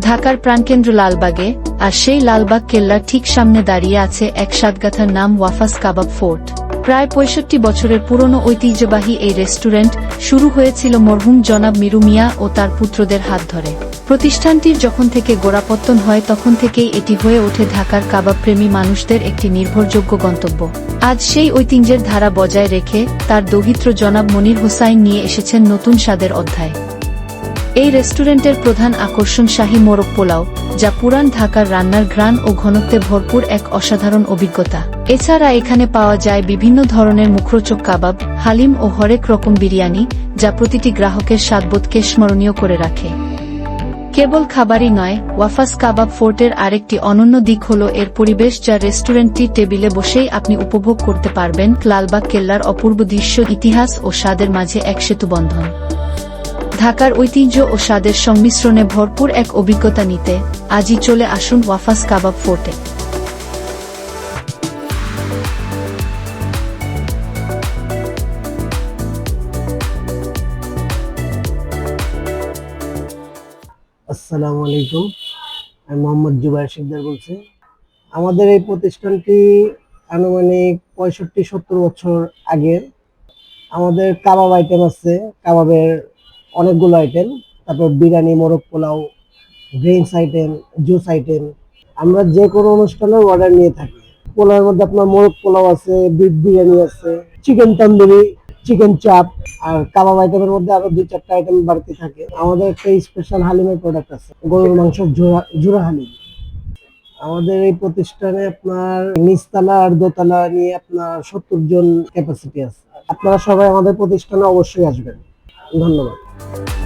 ঢাকার প্রাণকেন্দ্র লালবাগে, আর সেই লালবাগ কেল্লার ঠিক সামনে দাঁড়িয়ে আছে এক সাতগাথার নাম ওয়াফাস কাবাব ফোর্ট। প্রায় পঁয়ষট্টি বছরের পুরনো ঐতিহ্যবাহী এই রেস্টুরেন্ট শুরু হয়েছিল মরহুম জনাব মিরু মিয়া ও তার পুত্রদের হাত ধরে। প্রতিষ্ঠানটির যখন থেকে গোড়াপত্তন হয়, তখন থেকেই এটি হয়ে ওঠে ঢাকার কাবাব প্রেমী মানুষদের একটি নির্ভরযোগ্য গন্তব্য। আজ সেই ঐতিহ্যের ধারা বজায় রেখে তার দৌহিত্র জনাব মনির হোসাইন নিয়ে এসেছেন নতুন স্বাদের অধ্যায়। এই রেস্টুরেন্টের প্রধান আকর্ষণ শাহী মোরগ পোলাও, যা পুরান ঢাকার রান্নার ঘ্রাণ ও ঘনত্বে ভরপুর এক অসাধারণ অভিজ্ঞতা। এছাড়া এখানে পাওয়া যায় বিভিন্ন ধরনের মুখরোচক কাবাব, হালিম ও হরেক রকম বিরিয়ানি, যা প্রতিটি গ্রাহকের স্বাদবোধকে স্মরণীয় করে রাখে। কেবল খাবারই নয়, ওয়াফাস কাবাব ফোর্টের আরেকটি অনন্য দিক হল এর পরিবেশ, যা রেস্টুরেন্টটি টেবিলে বসেই আপনি উপভোগ করতে পারবেন লালবাগ কেল্লার অপূর্ব দৃশ্য, ইতিহাস ও স্বাদের মাঝে এক সেতু বন্ধন। ঢাকার ঐতিহ্য ও স্বাদের সংমিশ্রণে ভরপুর এক অভিজ্ঞতা নিতে আজই চলে আসুন ওয়াফাস কাবাব ফোর্টে। আসসালামু আলাইকুম। আমি মোহাম্মদ জুবাইর শিকদার বলছি। আমাদের এই প্রতিষ্ঠানটি আনুমানিক পঁয়ষট্টি সত্তর বছর আগের আমাদের কাবাব আইটেম আছে, কাবাবের অনেকগুলো আইটেম তারপর বিরিয়ানি, মোরগ pulao drinks item juice item আমরা যে কোনো অনুষ্ঠানের অর্ডার নিয়ে থাকি। পোলাওয়ের মধ্যে আপনার মোরগ পোলাও আছে বিফ বিরিয়ানি আছে চিকেন তন্দুরি চিকেন চাপ আর কাবাব আইটেমের মধ্যে আরও দুই চারটা আইটেম বাড়তি থাকে। আমাদের একটা স্পেশাল হালিমের প্রোডাক্ট আছে, গরুর মাংস জোড়া জোড়া হালিম। আমাদের এই প্রতিষ্ঠানে আপনার নিচতলা আর দোতলা নিয়ে আপনার সত্তর জন ক্যাপাসিটি আছে। আপনারা সবাই আমাদের প্রতিষ্ঠানে অবশ্যই আসবেন। ধন্যবাদ। you